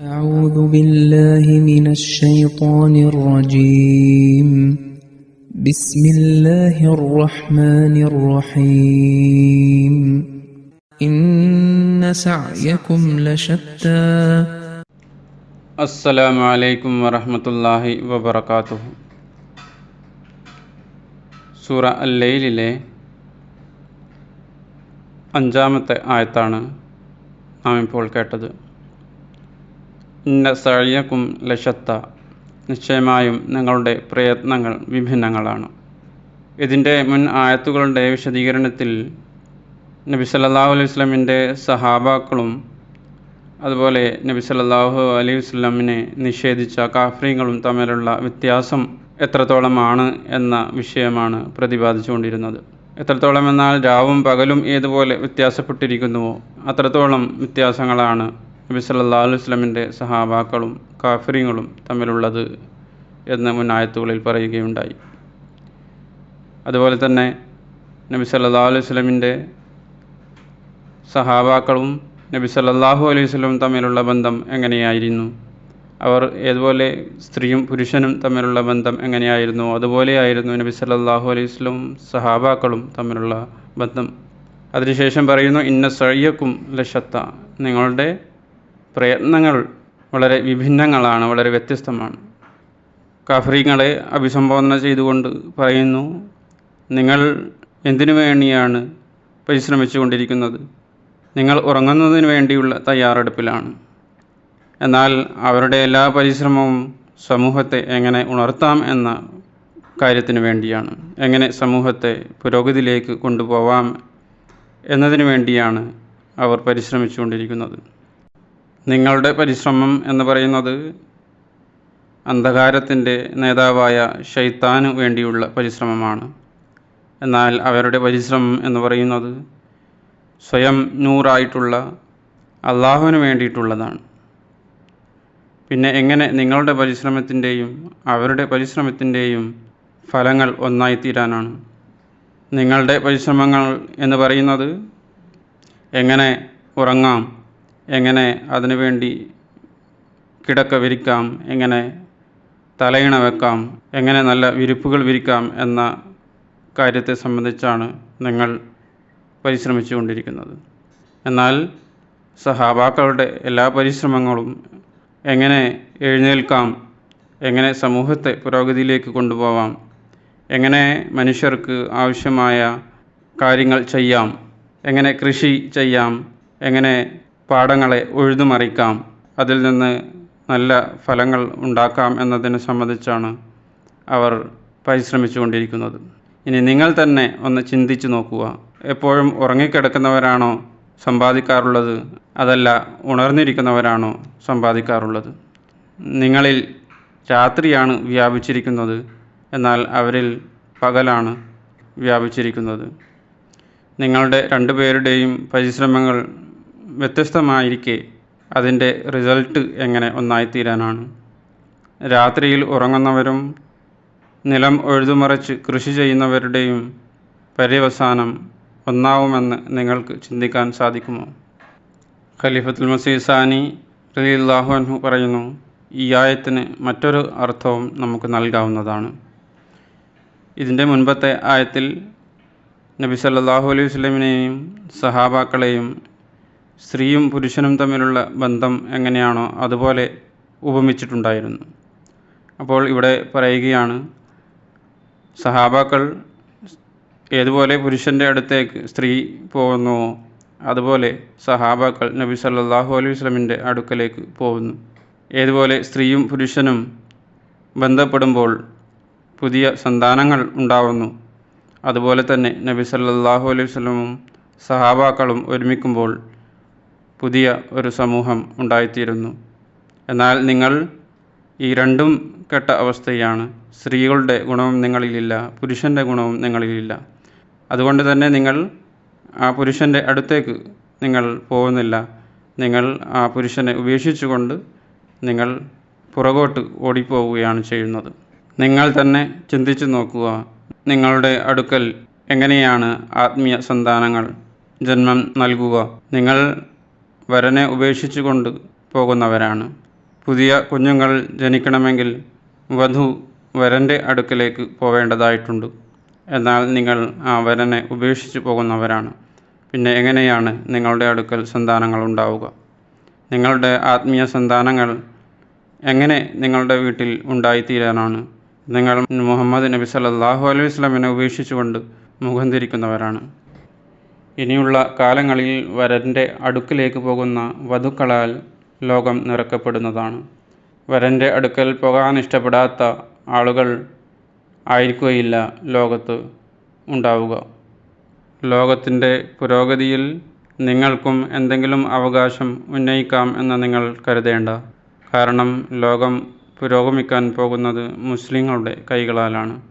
أعوذ بالله من الشيطان الرجيم بسم الله الرحمن الرحيم إن سعيكم لشتى അസ്സലാമു അലൈക്കും വറഹമത്തല്ലാഹി വബർക്കാത്തുഹു സൂറ അല്ലയിലെ അഞ്ചാമത്തെ ആയത്താണ് നാം ഇപ്പോൾ കേട്ടത് ഇന്ന സഴിയക്കും ലശത്ത. നിശ്ചയമായും നിങ്ങളുടെ പ്രയത്നങ്ങൾ വിഭിന്നങ്ങളാണ്. ഇതിന്റെ മുൻ ആയത്തുകളുടെ വിശദീകരണത്തിൽ നബി സല്ലാഹു അലൈഹി വസ്ലമിന്റെ സഹാബാക്കളും അതുപോലെ നബി സല്ലാഹു അലൈഹി വസ്ലമിനെ നിഷേധിച്ച കാഫ്രീങ്ങളും തമ്മിലുള്ള വ്യത്യാസം എത്രത്തോളമാണ് എന്ന വിഷയമാണ് പ്രതിപാദിച്ചുകൊണ്ടിരുന്നത്. എത്രത്തോളം എന്നാൽ രാവും പകലും ഏതുപോലെ വ്യത്യാസപ്പെട്ടിരിക്കുന്നുവോ അത്രത്തോളം വ്യത്യാസങ്ങളാണ് നബി സല്ലാ അലൈഹി വസല്ലമിന്റെ സഹാബാക്കളും കാഫ്രീങ്ങളും തമ്മിലുള്ളത് എന്ന് മുൻ ആയത്തുകളിൽ പറയുകയുണ്ടായി. അതുപോലെ തന്നെ നബി സല്ലാ അലൈഹി വസല്ലമിന്റെ സഹാബാക്കളും നബി സല്ലാഹു അലൈഹി വസല്ലം തമ്മിലുള്ള ബന്ധം എങ്ങനെയായിരുന്നു? അവർ ഏതുപോലെ സ്ത്രീയും പുരുഷനും തമ്മിലുള്ള ബന്ധം എങ്ങനെയായിരുന്നു? അതുപോലെയായിരുന്നു നബി സല്ലാഹു അലൈഹി വസല്ലം സഹാബാക്കളും തമ്മിലുള്ള ബന്ധം. അതിനുശേഷം പറയുന്നു ഇന്ന സഴിയക്കും ലശത്ത. നിങ്ങളുടെ പ്രയത്നങ്ങൾ വളരെ വിഭിന്നങ്ങളാണ് വളരെ വ്യത്യസ്തമാണ്. കാഫ്രീങ്ങളെ അഭിസംബോധന ചെയ്തുകൊണ്ട് പറയുന്നു നിങ്ങൾ എന്തിനു വേണ്ടിയാണ് പരിശ്രമിച്ചുകൊണ്ടിരിക്കുന്നത്? നിങ്ങൾ ഉറങ്ങുന്നതിന് വേണ്ടിയുള്ള തയ്യാറെടുപ്പിലാണ്. എന്നാൽ അവരുടെ എല്ലാ പരിശ്രമവും സമൂഹത്തെ എങ്ങനെ ഉണർത്താം എന്ന കാര്യത്തിന് വേണ്ടിയാണ്. എങ്ങനെ സമൂഹത്തെ പുരോഗതിയിലേക്ക് കൊണ്ടുപോവാം എന്നതിന് വേണ്ടിയാണ് അവർ പരിശ്രമിച്ചുകൊണ്ടിരിക്കുന്നത്. നിങ്ങളുടെ പരിശ്രമം എന്ന് പറയുന്നത് അന്ധകാരത്തിന്റെ നേതാവായ ഷൈത്താന് വേണ്ടിയുള്ള പരിശ്രമമാണ്. എന്നാൽ അവരുടെ പരിശ്രമം എന്ന് പറയുന്നത് സ്വയം നൂറായിട്ടുള്ള അള്ളാഹുവിന് വേണ്ടിയിട്ടുള്ളതാണ്. പിന്നെ എങ്ങനെ നിങ്ങളുടെ പരിശ്രമത്തിന്റെയും അവരുടെ പരിശ്രമത്തിന്റെയും ഫലങ്ങൾ ഒന്നായിത്തീരാനാണ്? നിങ്ങളുടെ പരിശ്രമങ്ങൾ എന്ന് പറയുന്നത് എങ്ങനെ ഉറങ്ങാം? എങ്ങനെ അതിനുവേണ്ടി കിടക്ക വിരിക്കാം എങ്ങനെ തലയിണ വെക്കാം എങ്ങനെ നല്ല വിരിപ്പുകൾ വിരിക്കാം എന്ന കാര്യത്തെ സംബന്ധിച്ചാണ് നിങ്ങൾ പരിശ്രമിച്ചു കൊണ്ടിരിക്കുന്നത് എന്നാൽ സഹാബാക്കളുടെ എല്ലാ പരിശ്രമങ്ങളും എങ്ങനെ എഴുന്നേൽക്കാം എങ്ങനെ സമൂഹത്തെ പുരോഗതിയിലേക്ക് കൊണ്ടുപോവാം എങ്ങനെ മനുഷ്യർക്ക് ആവശ്യമായ കാര്യങ്ങൾ ചെയ്യാം എങ്ങനെ കൃഷി ചെയ്യാം എങ്ങനെ പാടങ്ങളെ ഉഴുതുമറിക്കാം. അതിൽ നിന്ന് നല്ല ഫലങ്ങൾ ഉണ്ടാക്കാം എന്നതിനെ സംബന്ധിച്ചാണ് അവർ പരിശ്രമിച്ചുകൊണ്ടിരിക്കുന്നത്. ഇനി നിങ്ങൾ തന്നെ ഒന്ന് ചിന്തിച്ചു നോക്കുക. എപ്പോഴും ഉറങ്ങിക്കിടക്കുന്നവരാണോ സമ്പാദിക്കാറുള്ളത്? അതല്ല ഉണർന്നിരിക്കുന്നവരാണോ സമ്പാദിക്കാറുള്ളത്? നിങ്ങളിൽ രാത്രിയാണ് വ്യാപിച്ചിരിക്കുന്നത്. എന്നാൽ അവരിൽ പകലാണ് വ്യാപിച്ചിരിക്കുന്നത്. നിങ്ങളുടെ രണ്ടുപേരുടെയും പരിശ്രമങ്ങൾ വ്യത്യസ്തമായിരിക്കെ അതിന്റെ റിസൾട്ട് എങ്ങനെ ഒന്നായിത്തീരാനാണ്. രാത്രിയിൽ ഉറങ്ങുന്നവരും നിലം ഉഴുതുമറിച്ച് കൃഷി ചെയ്യുന്നവരുടെയും പര്യവസാനം ഒന്നാവുമെന്ന് നിങ്ങൾക്ക് ചിന്തിക്കാൻ സാധിക്കുമോ? ഖലീഫത്തുൽ മസീസാനി സാനി റലിയല്ലാഹു അൻഹു പറയുന്നു ഈ ആയത്തിന് മറ്റൊരു അർത്ഥവും നമുക്ക് നൽകാവുന്നതാണ്. ഇതിന്റെ മുൻപത്തെ ആയത്തിൽ നബി സല്ലല്ലാഹു അലൈഹി വസ്ലമിനെയും സഹാബാക്കളെയും സ്ത്രീയും പുരുഷനും തമ്മിലുള്ള ബന്ധം എങ്ങനെയാണോ അതുപോലെ ഉപമിച്ചിട്ടുണ്ടായിരുന്നു. അപ്പോൾ ഇവിടെ പറയുകയാണ് സഹാബാക്കൾ ഏതുപോലെ പുരുഷന്റെ അടുത്തേക്ക് സ്ത്രീ പോകുന്നുവോ അതുപോലെ സഹാബാക്കൾ നബി സല്ലാഹു അലൈഹി വസ്ലമിന്റെ അടുക്കലേക്ക് പോകുന്നു. ഏതുപോലെ സ്ത്രീയും പുരുഷനും ബന്ധപ്പെടുമ്പോൾ പുതിയ സന്താനങ്ങൾ ഉണ്ടാവുന്നു അതുപോലെ തന്നെ നബി സല്ലാഹു അലൈഹി വസ്ലമും സഹാബാക്കളും ഒരുമിക്കുമ്പോൾ പുതിയ ഒരു സമൂഹം ഉണ്ടായിത്തീരുന്നു. എന്നാൽ നിങ്ങൾ ഈ രണ്ടും കെട്ട അവസ്ഥയാണ്. സ്ത്രീകളുടെ ഗുണവും നിങ്ങളിലില്ല പുരുഷന്റെ ഗുണവും നിങ്ങളിലില്ല. അതുകൊണ്ട് തന്നെ നിങ്ങൾ ആ പുരുഷന്റെ അടുത്തേക്ക് നിങ്ങൾ പോകുന്നില്ല. നിങ്ങൾ ആ പുരുഷനെ ഉപേക്ഷിച്ചുകൊണ്ട് നിങ്ങൾ പുറകോട്ട് ഓടിപ്പോവുകയാണ് ചെയ്യുന്നത്. നിങ്ങൾ തന്നെ ചിന്തിച്ചു നോക്കുക നിങ്ങളുടെ അടുക്കൽ എങ്ങനെയാണ് ആത്മീയ സന്താനങ്ങൾ ജന്മം നൽകുക. നിങ്ങൾ വരനെ ഉപേക്ഷിച്ചുകൊണ്ട് പോകുന്നവരാണ്. പുതിയ കുഞ്ഞുങ്ങൾ ജനിക്കണമെങ്കിൽ വധു വരന്റെ അടുക്കലേക്ക് പോവേണ്ടതായിട്ടുണ്ട്. എന്നാൽ നിങ്ങൾ ആ വരനെ ഉപേക്ഷിച്ച് പോകുന്നവരാണ്. പിന്നെ എങ്ങനെയാണ് നിങ്ങളുടെ അടുക്കൽ സന്താനങ്ങൾ ഉണ്ടാവുക? നിങ്ങളുടെ ആത്മീയ സന്താനങ്ങൾ എങ്ങനെ നിങ്ങളുടെ വീട്ടിൽ ഉണ്ടായിത്തീരാനാണ്? നിങ്ങൾ മുഹമ്മദ് നബി സല്ലാഹു അലൈഹി സ്വലമിനെ ഉപേക്ഷിച്ചുകൊണ്ട് മുഖം തിരിക്കുന്നവരാണ്. ഇനിയുള്ള കാലങ്ങളിൽ വരന്റെ അടുക്കിലേക്ക് പോകുന്ന വധുക്കളാൽ ലോകം നിറക്കപ്പെടുന്നതാണ്. വരന്റെ അടുക്കൽ പോകാൻ ഇഷ്ടപ്പെടാത്ത ആളുകൾ ആയിരിക്കുകയില്ല ലോകത്ത് ഉണ്ടാവുക. ലോകത്തിന്റെ പുരോഗതിയിൽ നിങ്ങൾക്കും എന്തെങ്കിലും അവകാശം ഉന്നയിക്കാം എന്ന് നിങ്ങൾ കരുതേണ്ട. കാരണം ലോകം പുരോഗമിക്കാൻ പോകുന്നത് മുസ്ലിങ്ങളുടെ കൈകളാലാണ്.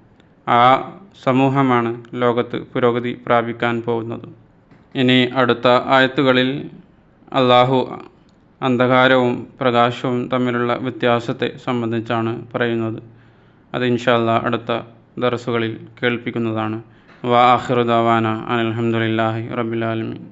ആ സമൂഹമാണ് ലോകത്ത് പുരോഗതി പ്രാപിക്കാൻ പോകുന്നത്. ഇനി അടുത്ത ആയത്തുകളിൽ അള്ളാഹു അന്ധകാരവും പ്രകാശവും തമ്മിലുള്ള വ്യത്യാസത്തെ സംബന്ധിച്ചാണ് പറയുന്നത്. അത് ഇൻഷാല്ല അടുത്ത ദർസുകളിൽ കേൾപ്പിക്കുന്നതാണ്. വാ ആഖിറുദാവാന അനിൽഹമുല്ലാഹി റബിലാലമീൻ